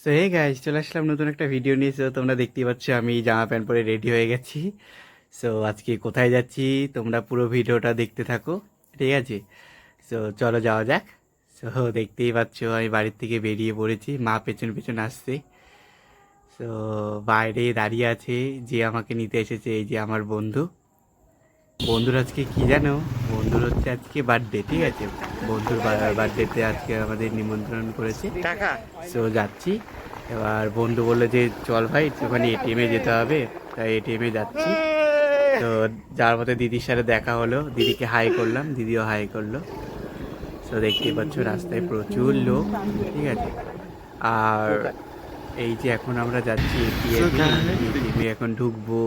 So hey guys চলে আসলাম নতুন একটা ভিডিও নিয়ে। সো তোমরা দেখতেই পাচ্ছ আমি জামা প্যান্ট পরে রেডি হয়ে গেছি। সো আজকে কোথায় যাচ্ছি? তোমরা পুরো ভিডিওটা দেখতে থাকো, ঠিক আছে? সো চলো যাওয়া যাক। সো দেখতেই পাচ্ছ আমি বাড়ির থেকে বেরিয়ে পড়েছি, মা পেছন পেছন আসছে। সো বাইরে দাঁড়িয়ে আছে, যে আমাকে নিতে এসেছে, এই যে আমার বন্ধু। বন্ধুর আজকে কি জানো? বন্ধুর হচ্ছে আজকে বার্থডে ঠিক আছে? বন্ধুর বার্থডেতে আজকে আমাদের নিমন্ত্রণ করেছে। টাকা? সো যাচ্ছি। এবার বন্ধু বলল যে চল ভাই ওখানে এটিএমে যেতে হবে। তাই এটিএমে যাচ্ছি। তো যার মধ্যে দিদির সাথে দেখা হলো। দিদিকে হাই করলাম। দিদিও হাই করল। তো দেখতেই পাচ্ছ রাস্তায় প্রচুর লোক ঠিক আছে? আর এই যে এখন আমরা যাচ্ছি এটিএমে এখন ঢুকবো।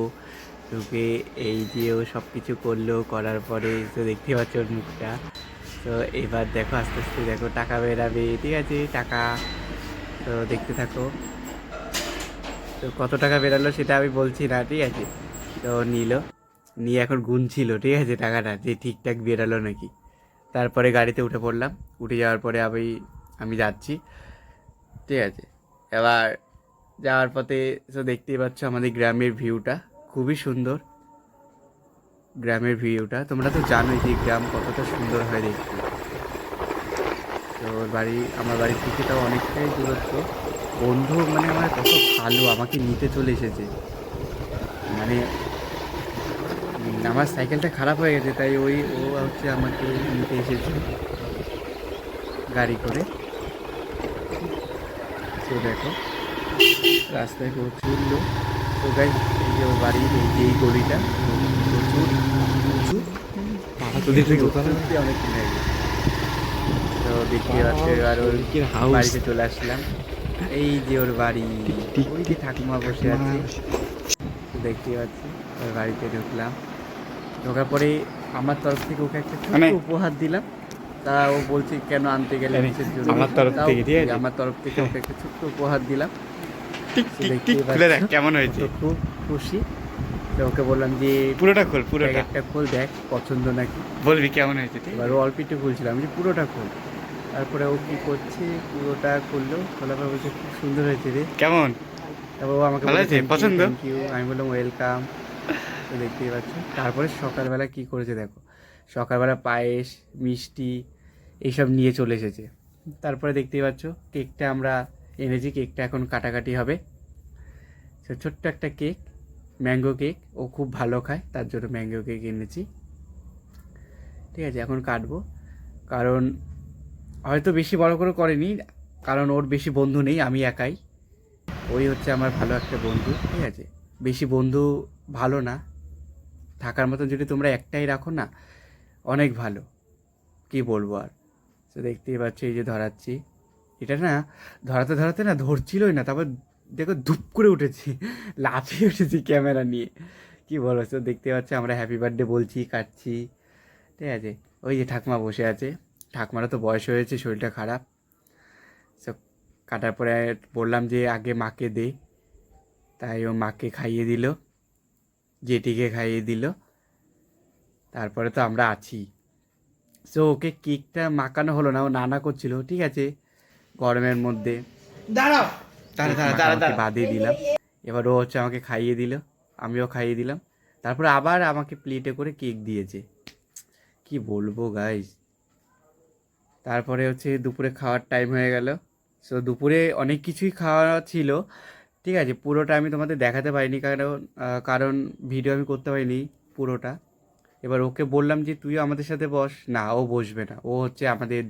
ঢুকে এই যে ও সব কিছু করল, করার পরে তো দেখতে পাচ্ছ ওর মুখটা। তো এবার দেখো, আস্তে আস্তে দেখো, টাকা বেরাবে, ঠিক আছে, টাকা। তো দেখতে থাকো। তো কত টাকা বেরালো সেটা আমি বলছি না, ঠিক আছে। তো নিল। নিয়ে এখন গুনছিল, ঠিক আছে, টাকাটা, যে ঠিকঠাক বেরালো নাকি। তারপরে গাড়িতে উঠে পড়লাম। উঠে যাওয়ার পরে আমি আমি যাচ্ছি, ঠিক আছে। এবার যাওয়ার পথে তো দেখতেই পাচ্ছ আমাদের গ্রামের ভিউটা খুবই সুন্দর গ্রামের ভিউটা। তোমরা তো জানোই যে গ্রাম কতটা সুন্দর হয় দেখতে। তো বাড়ি, আমার বাড়ির থেকে তাও অনেকটাই দূরত্ব। বন্ধু মানে আমার কত ভালো, আমাকে নিতে চলে এসেছে। মানে আমার সাইকেলটা খারাপ হয়ে গেছে, তাই ওই, ও হচ্ছে আমাকে নিতে এসেছে গাড়ি করে। তো দেখো, রাস্তায় প্রচুর লোক। তো গাই যে ওর এই গলিটা প্রচুর অনেক তো এবার ওর বাড়িতে চলে আসলাম। এই যে ওর বাড়ি ঠাকুমা বসে আছে। দেখতে পাচ্ছি ওর বাড়িতে ঢুকলাম। ঢোকার পরে আমার তরফ থেকে ওকে একটা মানে- উপহার দিলাম। তা ও বলছে কেন আনতে গেলে মানে আমার তরফ থেকে, ঠিক আমার তরফ থেকে ওকে একটা ছোট্ট উপহার দিলাম। খুলে দেখ কেমন হয়েছে? খুব খুশি। তো ওকে বললাম যে পুরোটা খোল পুরোটা। প্যাকেটটা খোল দেখ পছন্দ নাকি? বলবি কেমন হয়েছে এবার অল্প একটু খুলছিলাম যে পুরোটা খোল। তারপরে ও কি করছে পুরোটা খুললো খোলার পর বলছে খুব সুন্দর হয়েছে রে। কেমন? তারপর ও আমাকে হয়েছে? পছন্দ? থ্যাংক ইউ আমি বললাম ওয়েলকাম তো দেখতেই পাচ্ছ। তারপরে সকালবেলা কি করেছে দেখো সকালবেলা পায়েস মিষ্টি এইসব নিয়ে চলে এসেছে। তারপরে দেখতেই পাচ্ছ কেকটা আমরা এনেছি কেকটা এখন কাটাকাটি হবে। তো ছোট্ট একটা কেক। Mango cake. ও খুব ভালো খায়, তার জন্য ম্যাঙ্গো কেক এনেছি। ঠিক আছে, এখন কাটবো। কারণ হয়তো বেশি বড় করে করেনি, কারণ ওর বেশি বন্ধু নেই, আমি একাই। ওই হচ্ছে আমার ভালো একটা বন্ধু, ঠিক আছে? বেশি বন্ধু ভালো না। থাকার মতন যদি তোমরা একটাই রাখো না, অনেক ভালো। কি বলব আর? তো দেখতেই পাচ্ছ, এই যে ধরাচ্ছি। এটা না, ধরাতে ধরাতে না ধরছিলই না, তারপর দেখো ধূপ করে উঠেছি, লাফিয়ে উঠেছি ক্যামেরা নিয়ে। কি বলো তো, দেখতে পাচ্ছ আমরা হ্যাপি বার্থডে বলছি, কাটছি। ঠিক আছে, ওই যে ঠাকমা বসে আছে। ঠাকমারও তো বয়স হয়েছে, শরীরটা খারাপ। সব কাটার পরে বললাম যে আগে মাকে দে। তাই ও মাকে খাইয়ে দিল, জেঠিকে খাইয়ে দিল। তারপরে তো আমরা আছি। সো ওকে কেকটা মাখানো হলো না, ও নানা করছিল, ঠিক আছে, গরমের মধ্যে। দাঁড়াও আমাকে বাদিয়ে দিলাম। এবার ও হচ্ছে আমাকে খাইয়ে দিল আমিও খাইয়ে দিলাম। তারপরে আবার আমাকে প্লেটে করে কেক দিয়েছে। কি বলব গাইজ তারপরে হচ্ছে দুপুরে খাওয়ার টাইম হয়ে গেল। সো দুপুরে অনেক কিছুই খাওয়া ছিল। ঠিক আছে পুরোটা আমি তোমাদের দেখাতে পারিনি কারণ কারণ ভিডিও আমি করতে পারিনি পুরোটা। এবার ওকে বললাম যে তুইও আমাদের সাথে বস। না ও বসবে না। ও হচ্ছে আমাদের